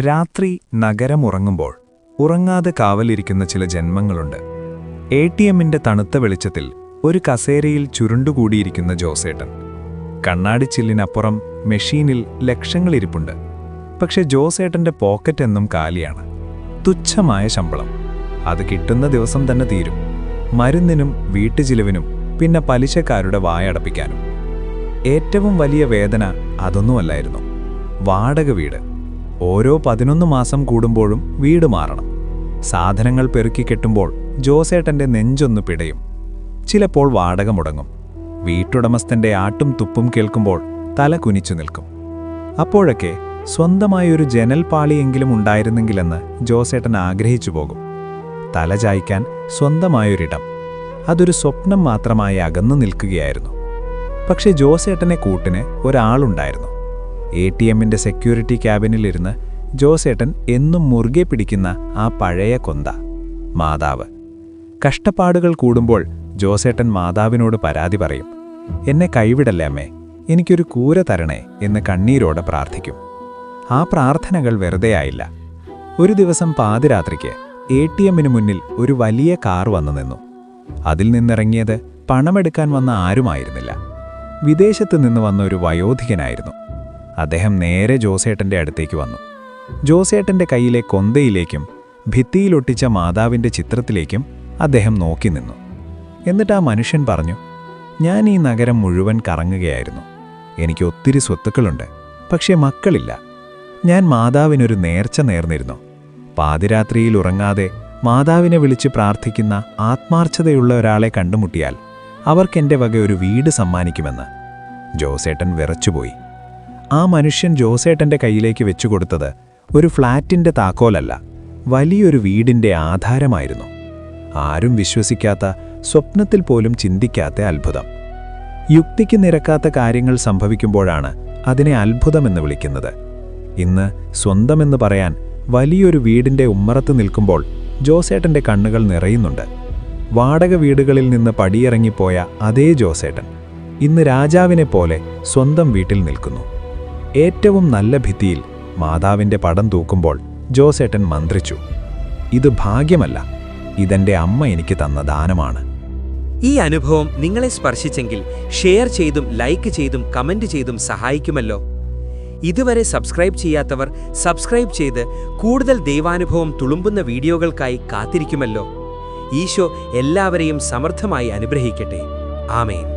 രാത്രി നഗരമുറങ്ങുമ്പോൾ ഉറങ്ങാതെ കാവലിരിക്കുന്ന ചില ജന്മങ്ങളുണ്ട്. എ ടി എമ്മിന്റെ തണുത്ത വെളിച്ചത്തിൽ ഒരു കസേരയിൽ ചുരുണ്ടുകൂടിയിരിക്കുന്ന ജോസേട്ടൻ. കണ്ണാടി ചില്ലിനപ്പുറം മെഷീനിൽ ലക്ഷങ്ങളിരിപ്പുണ്ട്. പക്ഷെ ജോസേട്ടന്റെ പോക്കറ്റ് എന്നും കാലിയാണ്. തുച്ഛമായ ശമ്പളം. അത് കിട്ടുന്ന ദിവസം തന്നെ തീരും. മരുന്നിനും വീട്ടുചിലവിനും പിന്നെ പലിശക്കാരുടെ വായടപ്പിക്കാനും ഏറ്റവും വലിയ വേദന അതൊന്നുമല്ലായിരുന്നു. വാടക വീട്. ഓരോ പതിനൊന്ന് മാസം കൂടുമ്പോഴും വീട് മാറണം. സാധനങ്ങൾ പെറുക്കി കെട്ടുമ്പോൾ ജോസേട്ടന്റെ നെഞ്ചൊന്ന് പിടയും. ചിലപ്പോൾ വാടക മുടങ്ങും. വീട്ടുടമസ്ഥന്റെ ആട്ടും തുപ്പും കേൾക്കുമ്പോൾ തല കുനിച്ചു നിൽക്കും. അപ്പോഴൊക്കെ സ്വന്തമായൊരു ജനൽപാളിയെങ്കിലും ഉണ്ടായിരുന്നെങ്കിലെന്ന് ജോസേട്ടൻ ആഗ്രഹിച്ചു പോകും. തല ചായ്ക്കാൻ സ്വന്തമായൊരിടം. അതൊരു സ്വപ്നം മാത്രമായി അകന്നു നിൽക്കുകയായിരുന്നു. പക്ഷെ ജോസേട്ടനെ കൂട്ടിന് ഒരാളുണ്ടായിരുന്നു. എ ടി എമ്മിന്റെ സെക്യൂരിറ്റി ക്യാബിനിലിരുന്ന് ജോസേട്ടൻ എന്നും മുറുകെ പിടിക്കുന്ന ആ പഴയ കൊന്ത മാതാവ്. കഷ്ടപ്പാടുകൾ കൂടുമ്പോൾ ജോസേട്ടൻ മാതാവിനോട് പരാതി പറയും എന്നെ കൈവിടല്ലേ അമ്മേ എനിക്കൊരു കൂര തരണേ എന്ന് കണ്ണീരോടെ പ്രാർത്ഥിക്കും. ആ പ്രാർത്ഥനകൾ വെറുതെയായില്ല ഒരു ദിവസം പാതിരാത്രിക്ക് എ ടി എമ്മിന് മുന്നിൽ ഒരു വലിയ കാർ വന്നു നിന്നു. അതിൽ നിന്നിറങ്ങിയത് പണമെടുക്കാൻ വന്ന ആരുമായിരുന്നില്ല. വിദേശത്ത് നിന്ന് വന്ന ഒരു വയോധികനായിരുന്നു. അദ്ദേഹം നേരെ ജോസേട്ടന്റെ അടുത്തേക്ക് വന്നു. ജോസേട്ടന്റെ കയ്യിലെ കൊന്തയിലേക്കും ഭിത്തിയിലൊട്ടിച്ച മാതാവിന്റെ ചിത്രത്തിലേക്കും അദ്ദേഹം നോക്കി നിന്നു. എന്നിട്ട് ആ മനുഷ്യൻ പറഞ്ഞു ഞാൻ ഈ നഗരം മുഴുവൻ കറങ്ങുകയായിരുന്നു. എനിക്ക് ഒത്തിരി സ്വത്തുക്കളുണ്ട് പക്ഷേ മക്കളില്ല. ഞാൻ മാതാവിനൊരു നേർച്ച നേർന്നിരുന്നു. പാതിരാത്രിയിൽ ഉറങ്ങാതെ മാതാവിനെ വിളിച്ച് പ്രാർത്ഥിക്കുന്ന ആത്മാർത്ഥതയുള്ള ഒരാളെ കണ്ടുമുട്ടിയാൽ അവർക്കെന്റെ വക ഒരു വീട് സമ്മാനിക്കുമെന്ന്. ജോസേട്ടൻ വിറച്ചുപോയി. ആ മനുഷ്യൻ ജോസേട്ടന്റെ കയ്യിലേക്ക് വെച്ചുകൊടുത്തത് ഒരു ഫ്ളാറ്റിന്റെ താക്കോലല്ല വലിയൊരു വീടിന്റെ ആധാരമായിരുന്നു. ആരും വിശ്വസിക്കാത്ത സ്വപ്നത്തിൽ പോലും ചിന്തിക്കാത്ത അത്ഭുതം. യുക്തിക്ക് നിരക്കാത്ത കാര്യങ്ങൾ സംഭവിക്കുമ്പോഴാണ് അതിനെ അത്ഭുതമെന്ന് വിളിക്കുന്നത്. ഇന്ന് സ്വന്തമെന്ന് പറയാൻ വലിയൊരു വീടിന്റെ ഉമ്മറത്ത് നിൽക്കുമ്പോൾ ജോസേട്ടന്റെ കണ്ണുകൾ നിറയുന്നുണ്ട്. വാടക വീടുകളിൽ നിന്ന് പടിയിറങ്ങിപ്പോയ അതേ ജോസേട്ടൻ ഇന്ന് രാജാവിനെ പോലെ സ്വന്തം വീട്ടിൽ നിൽക്കുന്നു. ഏറ്റവും നല്ല ഭിത്തിയിൽ മാതാവിന്റെ പടം തൂക്കുമ്പോൾ ജോസേട്ടൻ മന്ത്രിച്ചു ഇത് ഭാഗ്യമല്ല ഇതെന്റെ അമ്മ എനിക്ക് തന്ന ദാനമാണ്. ഈ അനുഭവം നിങ്ങളെ സ്പർശിച്ചെങ്കിൽ ഷെയർ ചെയ്തും ലൈക്ക് ചെയ്തും കമന്റ് ചെയ്തും സഹായിക്കുമല്ലോ. ഇതുവരെ സബ്സ്ക്രൈബ് ചെയ്യാത്തവർ സബ്സ്ക്രൈബ് ചെയ്ത് കൂടുതൽ ദൈവാനുഭവം തുളുമ്പുന്ന വീഡിയോകൾക്കായി കാത്തിരിക്കുമല്ലോ. ഈശോ എല്ലാവരെയും സമർത്ഥമായി അനുഗ്രഹിക്കട്ടെ. ആമേൻ.